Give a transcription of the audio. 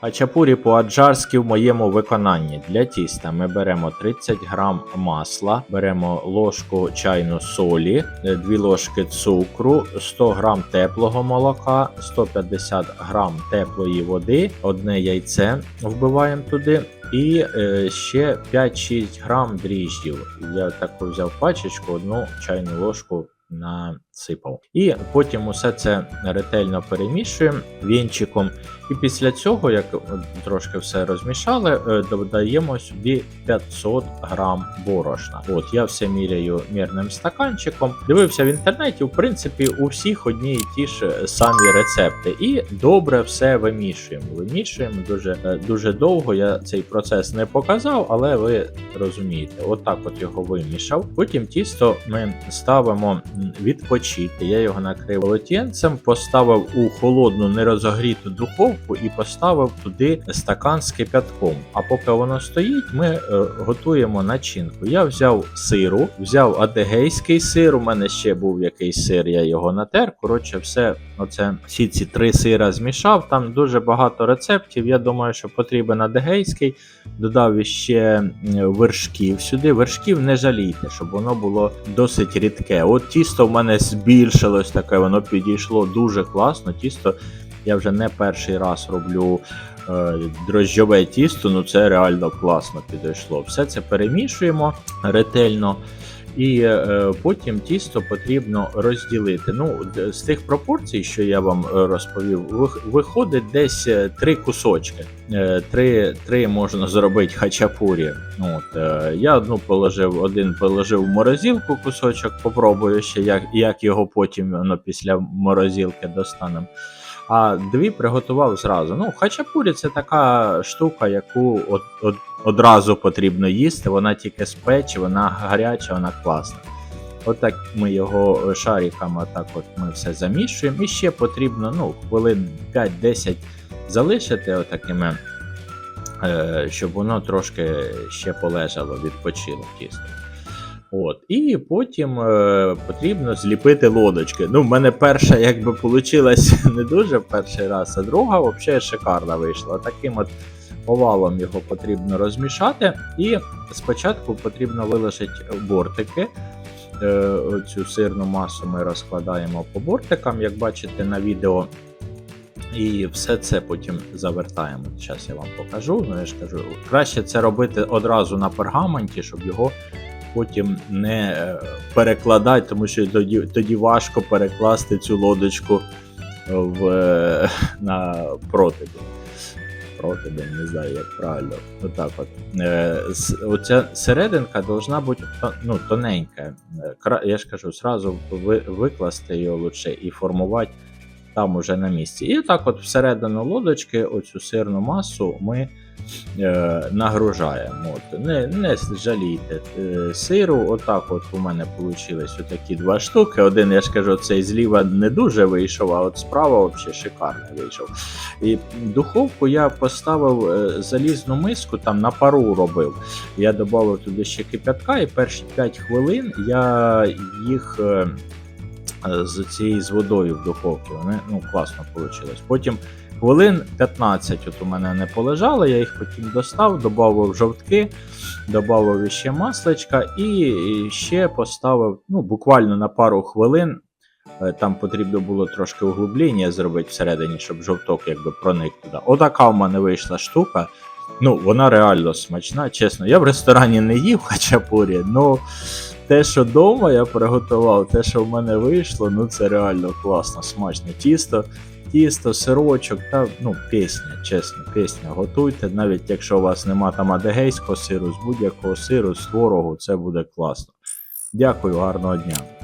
Хачапурі по-аджарськи в моєму виконанні. Для тіста ми беремо 30 грам масла, беремо ложку чайну солі, 2 ложки цукру, 100 грам теплого молока, 150 грам теплої води, одне яйце вбиваємо туди. І е, ще 5-6 грам дріжджів. Я таку взяв пачечку, одну чайну ложку насипав. І потім усе це ретельно перемішуємо вінчиком. І після цього, як трошки все розмішали, е, додаємо сюди 500 грам борошна. От я все міряю мірним стаканчиком. Дивився в інтернеті, в принципі, у всіх одні і ті ж самі рецепти. І добре все вимішуємо. Вимішуємо дуже, е, дуже довго. Я цей процес не показав, але ви розумієте, отак от його вимішав. Потім тісто ми ставимо відпочити. Я його накрив полотенцем, поставив у холодну нерозогріту духовку і поставив туди стакан з кипятком. А поки воно стоїть, ми е, готуємо начинку. Я взяв сиру, взяв адегейський сир. У мене ще був якийсь сир, я його натер. Коротше, все, оце всі ці три сира змішав. Там дуже багато рецептів. Я думаю, що потрібен адегейський. Додав іще вершків сюди. Вершків не жалійте, щоб воно було досить рідке. От тісто в мене збільшилось таке, воно підійшло дуже класно. Тісто я вже не перший раз роблю е, дрожжове тісто, ну це реально класно підійшло. Все це перемішуємо ретельно. І е, потім тісто потрібно розділити. Ну, з тих пропорцій, що я вам е, розповів, виходить десь е, три кусочки. Е, три, три можна зробити хачапурі. От, е, я одну положив, один положив в морозилку кусочок, попробую ще, як, як його потім воно після морозилки достанемо. А дві приготував зразу. Ну, хачапурі це така штука, яку от, от, одразу потрібно їсти. Вона тільки з вона гаряча, вона класна. Отак ми його шариками отак от ми все замішуємо. І ще потрібно ну, хвилин 5-10 залишити отакими, е, щоб воно трошки ще полежало, відпочило тісто. От, і потім е, потрібно зліпити лодочки. Ну, в мене перша, якби вийшла не дуже перший раз, а друга взагалі шикарна вийшла. Таким от овалом його потрібно розмішати. І спочатку потрібно вилишити бортики. Е, цю сирну масу ми розкладаємо по бортикам, як бачите на відео. І все це потім завертаємо. Зараз я вам покажу. Ну, я ж кажу, краще це робити одразу на пергаменті, щоб його потім не е, перекладати, тому що тоді, тоді важко перекласти цю лодочку в, е, на протибень. Протибень, не знаю, як правильно. Отак от. Е, оця серединка должна бути ну, тоненька. Е, Я ж кажу, зразу викласти її лучше і формувати там уже на місці. І так от всередину лодочки оцю сирну масу ми е, нагружаємо. От. Не, не жалійте е, сиру. Отак от у мене вийшли отакі два штуки. Один, я ж кажу, цей зліва не дуже вийшов, а от справа взагалі шикарно вийшов. І духовку я поставив е, залізну миску, там на пару робив. Я додав туди ще кипятка, і перші 5 хвилин я їх. е, е, з цією з водою в духовці. Вони ну, класно вийшло. Потім хвилин 15 от у мене не полежали, я їх потім достав, додав жовтки, додав ще масличка і ще поставив ну, буквально на пару хвилин. Е, Там потрібно було трошки углублення зробити всередині, щоб жовток якби проник туди. Отака в мене вийшла штука. Ну, вона реально смачна, чесно. Я в ресторані не їв хачапурі, ну те, що вдома я приготував, те, що в мене вийшло, ну це реально класно, смачно. Тісто, тісто, сирочок, та ну пісня, чесно, пісня. Готуйте, навіть якщо у вас нема там адегейського сиру, з будь-якого сиру, з творогу, це буде класно. Дякую, гарного дня.